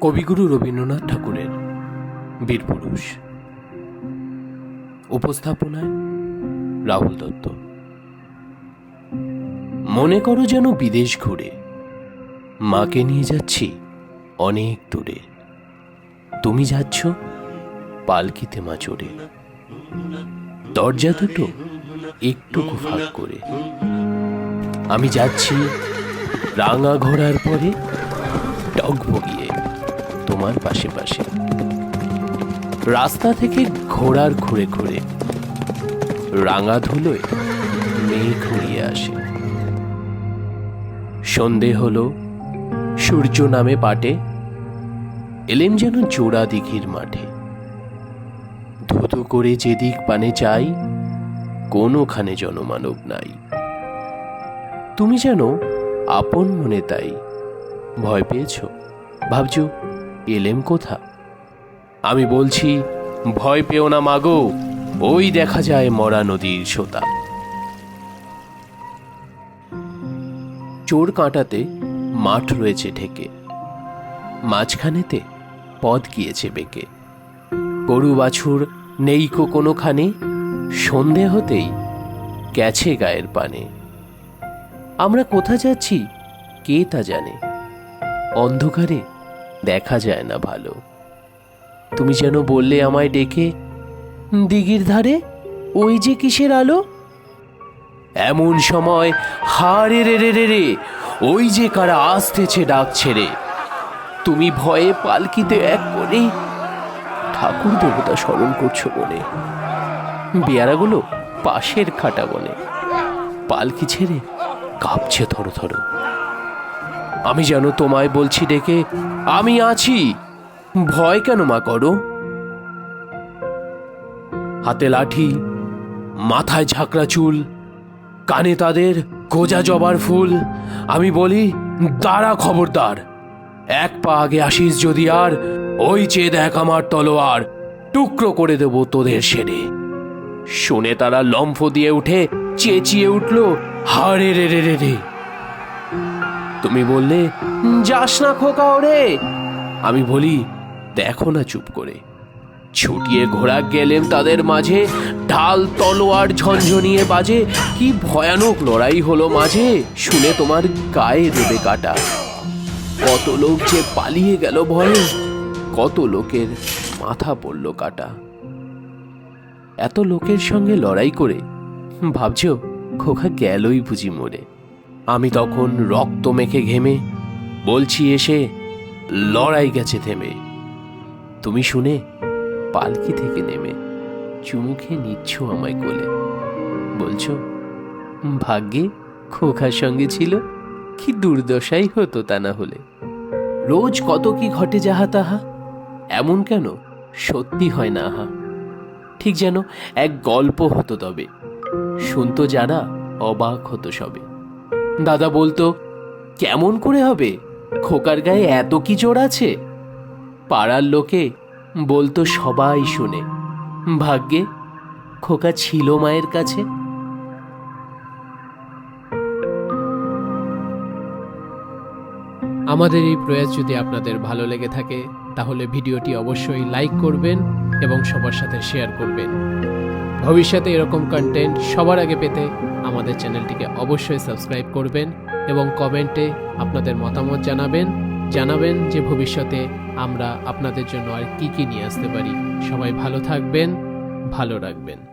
কবিগুরু রবীন্দ্রনাথ ঠাকুরের বীরপুরুষ উপস্থাপনায় রাহুল দত্ত। মনে করো যেন বিদেশ ঘুরে মাকে নিয়ে যাচ্ছি অনেক দূরে। তুমি যাচ্ছ পালকিতে মা চড়ে। দরজা দুটো একটু ফাঁক করে। আমি যাচ্ছি রাঙা ঘোড়ার পরে টগবগিয়ে তোমার পাশে পাশে। রাস্তা থেকে ঘোড়ার ঘুরে ঘুরে রাঙা ধুলোয় মেঘ উড়িয়ে আসে। সন্ধে হলো, সূর্য নামে পাটে এলেম যেন জোড়া দিঘির মাঠে। ধুধু করে যেদিক পানে চাই কোনোখানে জনমানব নাই। তুমি যেন আপন মনে তাই ভয় পেয়েছ, ভাবছ এলেম কোথা? আমি বলছি, ভয় পেও না মাগো, ওই দেখা যায় মরা নদীর সোতা। চোর কাঁটাতে মাঠ রয়েছে ঢেকে। মাঝখানেতে পথ গিয়েছে বেঁকে। গরু বাছুর নেইকো কোনোখানে, সন্ধে হতেই গেছে গায়ের পানে। আমরা কোথা যাচ্ছি, কে তা জানে? অন্ধকারে দেখা যায় না ভালো। তুমি যেন বললে আমায় ডেকে, দিঘির ধারে? ওই যে কিসের আলো? এমন সময়, হারে রে রে রে রে, ওই যে কারা আসতেছে ডাক ছেড়ে তুমি ভয়ে পালকিতে এক করে ঠাকুর দেবতা স্মরণ করছ বলে। বেয়ারাগুলো পাশের খাটা বনে। পালকি ছেড়ে কাঁপছে থরো থরো আমি যেন তোমায় বলছি ডেকে, আমি আছি। ভয় কেন মা করো? হাতে লাঠি, মাথায় ঝাঁকড়া চুল, কানে তাদের গোজা জবার ফুল। আমি বলি, দাঁড়া খবরদার। এক পা আগে আসিস যদি আর, ওই চেয়ে দেখ আমার তলোয়ার। টুকরো করে দেব তোদের সেরে শুনে তারা লম্ফ দিয়ে উঠে চেঁচিয়ে উঠল হারে রে রে রে রে। তুমি বললে, যাস না খোকা ওরে। আমি বলি, দেখো না চুপ করে। ছুটিয়ে ঘোড়া গেলেন তাদের মাঝে, ঢাল তলোয়ার ঝনঝনিয়ে বাজে। কি ভয়ানক লড়াই হলো মাঝে, শুনে তোমার গায়ে দেবে কাটা। কত লোক যে পালিয়ে গেল ভয়ে, কত লোকের মাথা পড়ল কাটা। এত লোকের সঙ্গে লড়াই করে, ভাবছ খোকা গেলই বুঝি মরে। আমি তখন রক্ত মেখে ঘেমে বলছি এসে, লড়াই গেছে থেমে। তুমি শুনে পালকি থেকে নেমে চুমুখে নিচ্ছ আমায় কোলে। বলছো, ভাগ্যে খোকার সঙ্গে ছিল, কি দুর্দশাই হতো তা না হলে। রোজ কত কি ঘটে যাহা তাহা, এমন কেন সত্যি হয় না আহা। ঠিক যেন এক গল্প হতো তবে, শুনতো যারা অবাক হতো সবে। দাদা বলতো, কেমন করে হবে? খোকার গায়ে এত কি জোর আছে? পাড়ার লোকে বলতো সবাই শুনে, ভাগ্যে, খোকা ছিল মায়ের কাছে। আমাদের এই প্রয়াস যদি আপনাদের ভালো লেগে থাকে, তাহলে ভিডিওটি অবশ্যই লাইক করবেন এবং সবার সাথে শেয়ার করবেন। ভবিষ্যতে এরকম কন্টেন্ট সবার আগে পেতে আমাদের চ্যানেলটিকে অবশ্যই সাবস্ক্রাইব করবেন এবং কমেন্টে আপনাদের মতামত জানাবেন জানাবেন যে ভবিষ্যতে আমরা আপনাদের জন্য আর কি কি নিয়ে আসতে পারি। সবাই ভালো থাকবেন, ভালো রাখবেন।